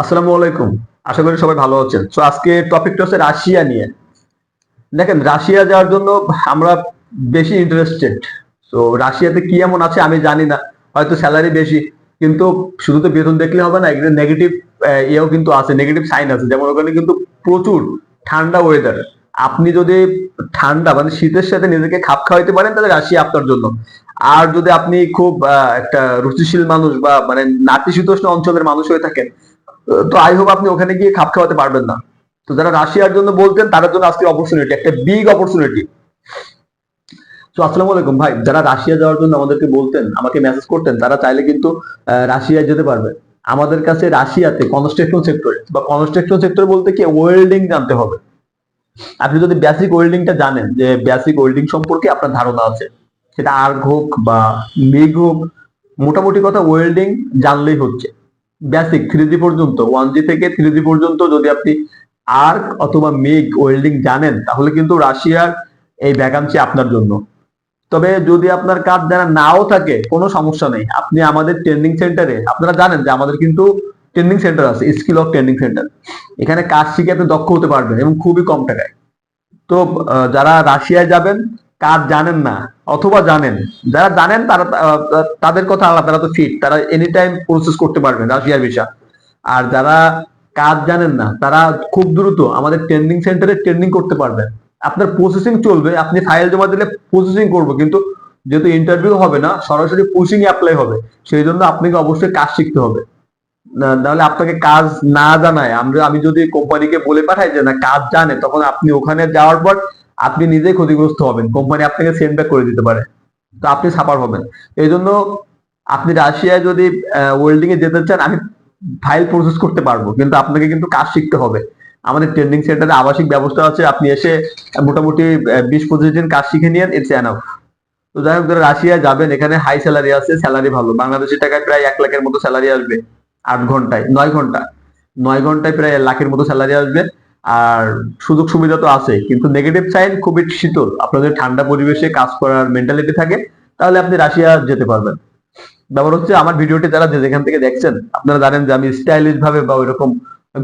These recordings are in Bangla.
আসসালামু আলাইকুম। আশা করি সবাই ভালো আছেন। তো আজকে টপিকটা হচ্ছে রাশিয়া নিয়ে। দেখেন, রাশিয়া যাওয়ার জন্য আমরা বেশি ইন্টারেস্টেড তো রাশিয়াতে কি এমন আছে আমি জানি না। হয়তো স্যালারি বেশি, কিন্তু শুধু তো বেতন দেখলে হবে না, এখানে নেগেটিভ ইয়েও কিন্তু আছে নেগেটিভ সাইন আছে। যেমন ওখানে কিন্তু প্রচুর ঠান্ডা ওয়েদার আপনি যদি ঠান্ডা মানে শীতের সাথে নিজেকে খাপ খাওয়াইতে পারেন, তাহলে রাশিয়া আপনার জন্য। আর যদি আপনি খুব একটা রুচিশীল মানুষ বা মানে নাতিশীতোষ্ণ অঞ্চলের মানুষ হয়ে থাকেন তো আই হোপ আপনি ওখানে গিয়ে খাপ খাওয়াতে পারবেন না। তো যারা রাশিয়ার জন্য বলতেন, তাদের জন্য আজকে অপরচুনিটি একটা বিগ অপরচুনিটি তো আসসালামু আলাইকুম ভাই, যারা রাশিয়া যাওয়ার জন্য আমাদেরকে বলতেন, আমাকে মেসেজ করতেন, তারা চাইলে কিন্তু রাশিয়া যেতে পারবে। আমাদের কাছে রাশিয়াতে কনস্ট্রাকশন সেক্টরে বা কনস্ট্রাকশন সেক্টর বলতে কি ওয়েল্ডিং জানতে হবে। আপনি যদি বেসিক ওয়েল্ডিংটা জানেন, যে বেসিক ওয়েল্ডিং সম্পর্কে আপনার ধারণা আছে, সেটা আর্ক হোক বা মেঘ হোক, মোটামুটি কথা ওয়েল্ডিং জানলেই হচ্ছে। বেসিক থ্রি জি পর্যন্ত ওয়ান জি থেকে থ্রি জি পর্যন্ত যদি আপনি আর্ক অথবা মেগ ওয়েল্ডিং জানেন, তাহলে কিন্তু রাশিয়ার এই ভ্যাকান্সি আপনার জন্য। তবে যদি আপনার কাজ জানা নাও থাকে, কোনো সমস্যা নেই। আপনি আমাদের ট্রেনিং সেন্টারে আপনারা জানেন যে আমাদের কিন্তু ট্রেনিং সেন্টার আছে স্কিল অফ ট্রেনিং সেন্টার এখানে কাজ শিখে আপনি দক্ষ হতে পারবেন এবং খুবই কম টাকায়। তো যারা রাশিয়ায় যাবেন কাজ জানেন না, অথবা জানেন। যারা জানেন তারা তাদের কথা আলাদা তারা তো ফিট তারা এনি টাইম প্রসেস করতে পারবেন রাশিয়ার ভিসা। আর যারা কাজ জানেন না, তারা খুব দ্রুত আমাদের ট্রেনিং সেন্টারে ট্রেনিং করতে পারবেন আপনার প্রসেসিং চলবে, আপনি ফাইল জমা দিলে প্রসেসিং করব, কিন্তু যেহেতু ইন্টারভিউ হবে না, সরাসরি পুশিং অ্যাপ্লাই হবে, সেই জন্য আপনাকে অবশ্যই কাজ শিখতে হবে। নাহলে আপনাকে কাজ না জানায়। আমরা, আমি যদি কোম্পানিকে বলে পাঠাই যে, না, কাজ জানে, তখন আপনি ওখানে যাওয়ার পর আপনি নিজেই ক্ষতিগ্রস্ত হবেন। কোম্পানি আপনাকে সেন্ড ব্যাক করে দিতে পারে। তো আপনি সাফার হবেন। এই জন্য আপনি রাশিয়ায় যদি ওয়েল্ডিং এ যেতে চান, আমি ফাইল প্রসেস করতে পারব। কিন্তু আপনাকে কিন্তু কাজ শিখতে হবে। আমাদের ট্রেনিং সেন্টারে আবাসিক ব্যবস্থা আছে। আপনি এসে মোটামুটি বিশ পঁচিশ দিন কাজ শিখে নিয়েন ইটস এনাফ তো যাই হোক, যারা রাশিয়ায় যাবেন, এখানে হাই স্যালারি আছে স্যালারি ভালো। বাংলাদেশি টাকায় প্রায় এক লাখের মতো স্যালারি আসবে আট ঘন্টায়, নয় ঘণ্টা। নয় ঘন্টায় প্রায় লাখের মতো স্যালারি আসবে। আর সুযোগ সুবিধা তো আছে, কিন্তু নেগেটিভ সাইন খুবই শীতল। আপনাদের ঠান্ডা পরিবেশে কাজ করার মেন্টালিটি থাকে, তাহলে আপনি রাশিয়া যেতে পারবেন। ব্যাপার হচ্ছে আমার ভিডিওটি যারা যে যেখান থেকে দেখছেন, আপনারা জানেন যে আমি স্টাইলিশ ভাবে বা ওইরকম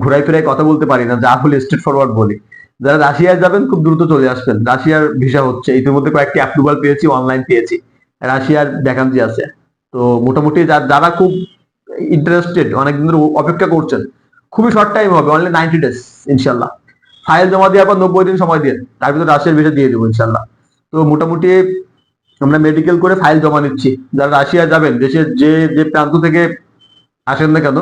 ঘুরাই ফিরাই কথা বলতে পারি না, যা হলে স্ট্রেট ফরওয়ার্ড বলি। যারা রাশিয়ায় যাবেন, খুব দ্রুত চলে আসবেন। রাশিয়ার ভিসা হচ্ছে, ইতিমধ্যে কয়েকটি অ্যাপ্রুভাল পেয়েছি অনলাইন পেয়েছি। রাশিয়ার ভ্যাকান্সি আছে। তো মোটামুটি যারা খুব ইন্টারেস্টেড অনেকদিন ধরে অপেক্ষা করছেন খুবই শর্ট টাইম হবে অনলি নাইনটি ডেজ ইনশাল্লাহ। ফাইল জমা দেওয়ার পর নব্বই দিন সময় দিয়ে, তার ভিতরে রাশিয়ার ভিসা দিয়ে দেবো, ইনশাল্লাহ। তো মোটামুটি আমরা মেডিকেল করে ফাইল জমা নিচ্ছি। যারা রাশিয়া যাবেন, দেশের যে যে প্রান্ত থেকে আসেন না কেন,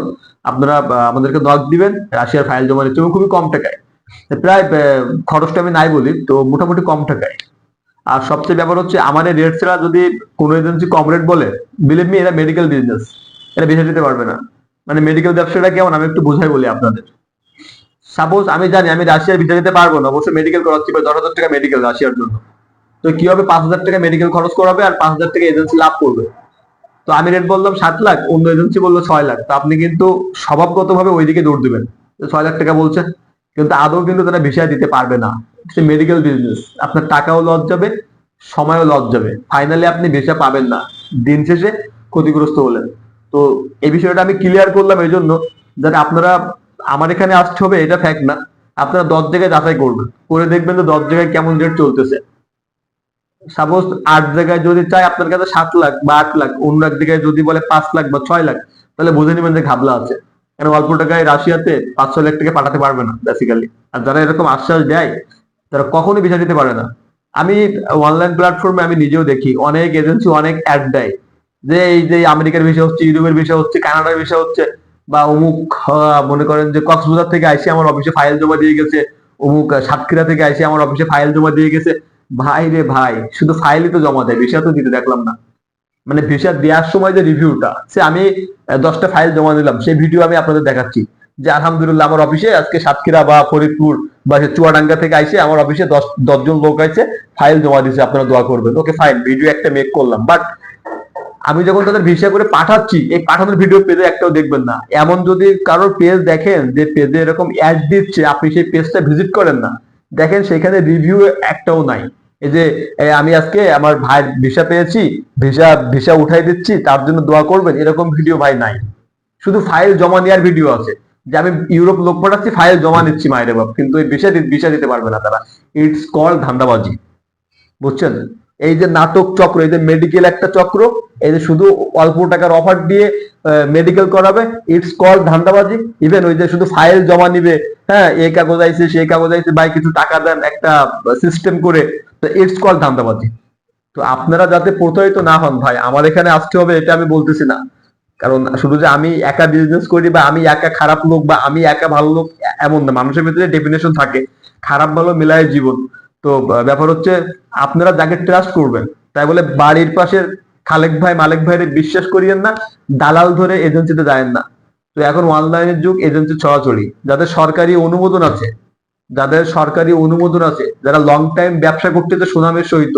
আপনারা আমাদেরকে নক দিবেন, রাশিয়ার ফাইল জমা নিচ্ছে এবং খুবই কম টাকায়। প্রায় খরচটা আমি নাই বলি, তো মোটামুটি কম টাকায়। আর সবচেয়ে ব্যাপার হচ্ছে এই রেট ছাড়া যদি কোনো এজেন্সি কম রেট বলে বিলিভ মি এরা মেডিকেল বিজনেস এটা বেশি দিতে পারবে না। মানে মেডিকেল ব্যবসাটা কেমন? আমি একটু বোঝাই বলি আপনাদের। সাপোজ আমি জানি আমি রাশিয়ার ভিতরে দিতে পারব না, অবশ্যই মেডিকেল বা দশ হাজার টাকা মেডিকেল রাশিয়ার জন্য। তো কি হবে পাঁচ হাজার টাকা মেডিকেল খরচ করাবে আর পাঁচ হাজার টাকা এজেন্সি লাভ করবে? তো আমি রেট বললাম সাত লাখ, অন্য এজেন্সি বলল ছয় লাখ। তো আপনি কিন্তু স্বভাবগত ভাবে ওইদিকে দৌড় দিবেন। ছয় লাখ টাকা বলছে, কিন্তু আদৌ কিন্তু তারা ভিসা দিতে পারবে না। মেডিকেল বিজনেস আপনার টাকাও লস যাবে, সময়ও লস যাবে। ফাইনালি আপনি ভিসা পাবেন না। দিন শেষে ক্ষতিগ্রস্ত হলেন। তো এই বিষয়টা আমি ক্লিয়ার করলাম এই জন্য যাতে আপনারা, আমার এখানে আসতে হবে, এটা ফ্যাক্ট না। আপনারা দশ জায়গায় যাচাই করবেন। করে দেখবেন যে দশ জায়গায় কেমন রেট চলতেছে। সাপোজ আট জায়গায় যদি চাই, আপনার কাছে সাত লাখ বা আট লাখ, অন্য এক জায়গায় যদি বলে পাঁচ লাখ বা ছয় লাখ, তাহলে বুঝে নেবেন যে ঘাবলা আছে। কেন অল্প টাকায় রাশিয়াতে পাঁচ ছয় লাখ টাকা পাঠাতে পারবে না বেসিক্যালি আর যারা এরকম আশ্বাস দেয়, তারা কখনোই ভিসা দিতে পারে না। আমি অনলাইন প্ল্যাটফর্মে আমি নিজেও দেখি, অনেক এজেন্সি অনেক অ্যাড দেয়। যে এই যে আমেরিকার বিষয় হচ্ছে, ইউরোপের বিষয় হচ্ছে, কানাডার বিষয় হচ্ছে, বা অমুক মনে করেন যে কক্সবাজার থেকে আইসে আমার অফিসে ফাইল জমা দিয়ে গেছে, অমুক সাতক্ষীরা থেকে আইসে আমার অফিসে ফাইল জমা দিয়ে গেছে। ভাই রে ভাই, শুধু ফাইলই তো জমা দেয় ভিসা তো দিতে দেখলাম না। মানে ভিসা দেওয়ার সময় যে রিভিউটা সে আমি দশটা ফাইল জমা দিলাম, সেই ভিডিও আমি আপনাদের দেখাচ্ছি। যে আলহামদুলিল্লাহ আমার অফিসে আজকে সাতক্ষীরা বা ফরিদপুর বা চুয়াডাঙ্গা থেকে আইসে আমার অফিসে দশ, দশজন লোক আছে ফাইল জমা দিয়েছে, আপনারা দোয়া করবেন। ওকে ফাইন ভিডিও একটা মেক করলাম বাট আমি যখন তাদের ভিসা করে পাঠাচ্ছি, এই পাঠানোর ভিডিও পেজে একটাও দেখবেন না। এমন যদি কারোর পেজ দেখেন যে পেজে এরকম অ্যাড দিচ্ছে, আপনি সেই পেজটা ভিজিট করেন না, দেখেন সেখানে রিভিউ একটাও নাই। এই যে আমি আজকে আমার ভাইয়ের ভিসা পেয়েছি, ভিসা ভিসা উঠাই দিচ্ছি, তার জন্য দোয়া করবেন, এরকম ভিডিও ভাই নাই। শুধু ফাইল জমা নেওয়ার ভিডিও আছে। যে আমি ইউরোপ লোক পাঠাচ্ছি ফাইল জমা নিচ্ছি মায়ের বাপ, কিন্তু এই বিষয় বিষয় দিতে পারবে না তারা। ইটস কল ধান্দাবাজি। বুঝছেন? এই যে নাটক চক্র, এই যে মেডিকেল একটা চক্র, এই যে শুধু অল্প টাকার অফার দিয়ে মেডিকেল করাবে ইটস কল ধান্দাবাজি ইভেন ওই যে শুধু ফাইল জমা নিবে হ্যাঁ এই কাগজ আইছে সেই কাগজ আইছে ভাই কিছু টাকা দেন একটা সিস্টেম করে, তো ইটস কল ধান্দাবাজি। তো আপনারা যাতে প্রতারিত না হন, ভাই, আমার এখানে আসতে হবে, এটা আমি বলতেছি না। কারণ শুধু যে আমি একা বিজনেস করি, বা আমি একা খারাপ লোক, বা আমি একা ভালো লোক এমন না। মানুষের ভিতরে ডেফিনেশন থাকে, খারাপ ভালো মিলায় জীবন। তো ব্যাপার হচ্ছে আপনারা যাকে ট্রাস্ট করবেন, তাই বলে বাড়ির পাশের খালেক ভাই, মালিক ভাইরে বিশ্বাস করিয়েন না, দালাল ধরে এজেন্সিতে যায়েন না। তো এখন অনলাইনের যুগ এজেন্সি ছড়াছড়ি। যাদের সরকারি অনুমোদন আছে, যাদের সরকারি অনুমোদন আছে, যারা লং টাইম ব্যবসা করতেছে সুনামের সহিত,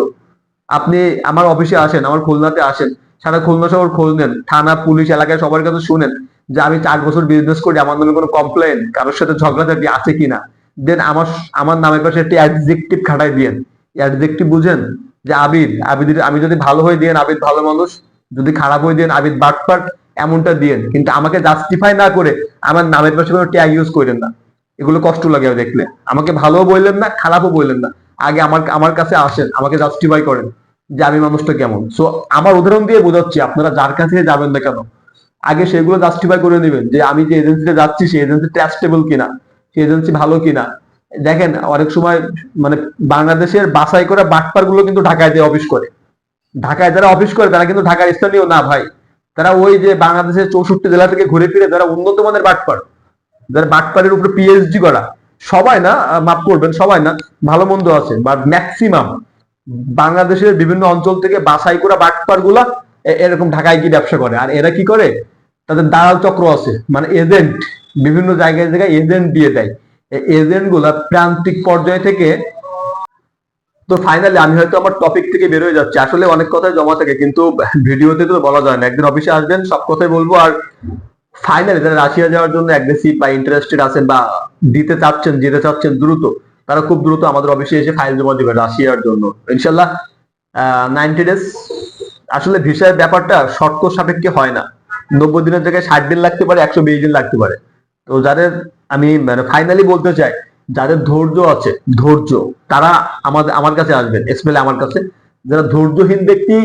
আপনি আমার অফিসে আসেন, আমার খুলনাতে আসেন, সারা খুলনা শহর খোঁজ নেন থানা, পুলিশ, এলাকায় সবার কাছে শুনেন যে আমি চার বছর বিজনেস করি, আমার নামে কোনো কমপ্লেন কারোর সাথে ঝগড়া ঝগড়াঝাটি আছে কিনা। দেন আমার আমার নামের পাশে একটি অ্যাডজেক্টিভ খাটাই দিয়েন। অ্যাডজেক্টিভ বুঝেন যে আবিদ আবিদের আমি যদি ভালো হয়ে দিয়েন, আবিদ ভালো মানুষ। যদি খারাপ হয়ে দিয়েন, আবিদ বাটপাট এমনটা দিয়েন। কিন্তু আমাকে জাস্টিফাই না করে আমার নামের পাশে কোনো ট্যাগ ইউজ করেন না। এগুলো কষ্ট লাগে দেখলে। আমাকে ভালো বললেন না, খারাপও বললেন না। আগে আমার আমার কাছে আসেন, আমাকে জাস্টিফাই করেন যে আমি মানুষটা কেমন। সো আমার উদাহরণ দিয়ে বোঝাচ্ছি, আপনারা যার কাছে যাবেন না কেন? আগে সেগুলো জাস্টিফাই করে নেবেন যে আমি যে এজেন্সিতে যাচ্ছি, সেই এজেন্সি ট্রাস্টেবল কিনা। এজেন্সি ভালো কিনা। দেখেন, অনেক সময় মানে বাংলাদেশের বাছাই করা বাটপারগুলো কিন্তু ঢাকায় যে অফিস করে। ঢাকায় যারা অফিস করে, তারা কিন্তু ঢাকার স্থানীয় না ভাই। তারা ওই যে বাংলাদেশের চৌষট্টি জেলা থেকে ঘুরে ফিরে যারা উন্নত মানের বাটপার, যারা বাটপারের উপরে পিএইচডি করা, সবাই না মাফ করবেন, সবাই না, ভালো মন্দ আছে, বা ম্যাক্সিমাম বাংলাদেশের বিভিন্ন অঞ্চল থেকে বাছাই করা বাটপারগুলা এরকম ঢাকায় কি ব্যবসা করে। আর এরা কি করে? তাদের দালাল চক্র আছে। মানে এজেন্ট বিভিন্ন জায়গায় জায়গায় এজেন্ট দিয়ে দেয়। এজেন্টগুলা প্রান্তিক পর্যায় থেকে তো ফাইনালি আমি হয়তো আমার টপিক থেকে বের হয়ে যাচ্ছি। আসলে অনেক কথাই জমা থাকে, কিন্তু ভিডিওতে তো বলা যায় না। একদিন অফিসে আসবেন, সব কথাই বলব। আর ফাইনালি যারা রাশিয়া যাওয়ার জন্য অ্যাগ্রেসিভ বা ইন্টারেস্টেড আছেন বা দিতে চাচ্ছেন, যেতে চাচ্ছেন দ্রুত, তারা খুব দ্রুত আমাদের অফিসে এসে ফাইল জমা দিবেন রাশিয়ার জন্য। ইনশাল্লাহ নাইনটি ডেজ আসলে ভিসার ব্যাপারটা শর্ত সাপেক্ষে হয় না। নব্বই দিনের জায়গায় ষাট দিন লাগতে পারে, একশো বিশ দিন লাগতে পারে। তো যাদের, আমি মানে ফাইনালি বলতে চাই, যাদের ধৈর্য আছে, ধৈর্য, তারা আমাদের, আমার কাছে আসবেন এসমেলে আমার কাছে। যারা ধৈর্যহীন ব্যক্তি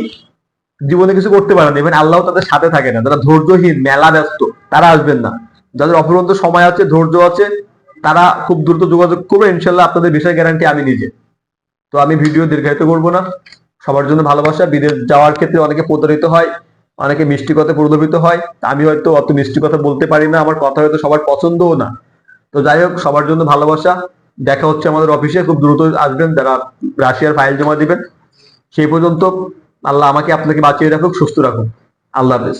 জীবনে কিছু করতে পারে না ইভেন আল্লাহ তাদের সাথে থাকে না। যারা ধৈর্যহীন, মেলা ব্যস্ত, তারা আসবেন না। যাদের অপরন্ত সময় আছে, ধৈর্য আছে, তারা খুব দ্রুত যোগাযোগ করবে। ইনশাল্লাহ আপনাদের বিষয় গ্যারান্টি আমি নিজে। তো আমি ভিডিও দীর্ঘায়িত করব না। সবার জন্য ভালোবাসা। বিদেশ যাওয়ার ক্ষেত্রে অনেকে প্রতারিত হয়। অনেকে মিষ্টি কথা প্রলোভিত হয় আমি হয়তো অত মিষ্টি কথা বলতে পারি না, আমার কথা হয়তো সবার পছন্দও না। তো যাই হোক, সবার জন্য ভালোবাসা। দেখা হচ্ছে আমাদের অফিসে, খুব দ্রুত আসবেন, যারা রাশিয়ার ফাইল জমা দিবেন। সেই পর্যন্ত আল্লাহ আমাকে আপনাকে বাঁচিয়ে রাখুক, সুস্থ রাখুক। আল্লাহ হাফেজ।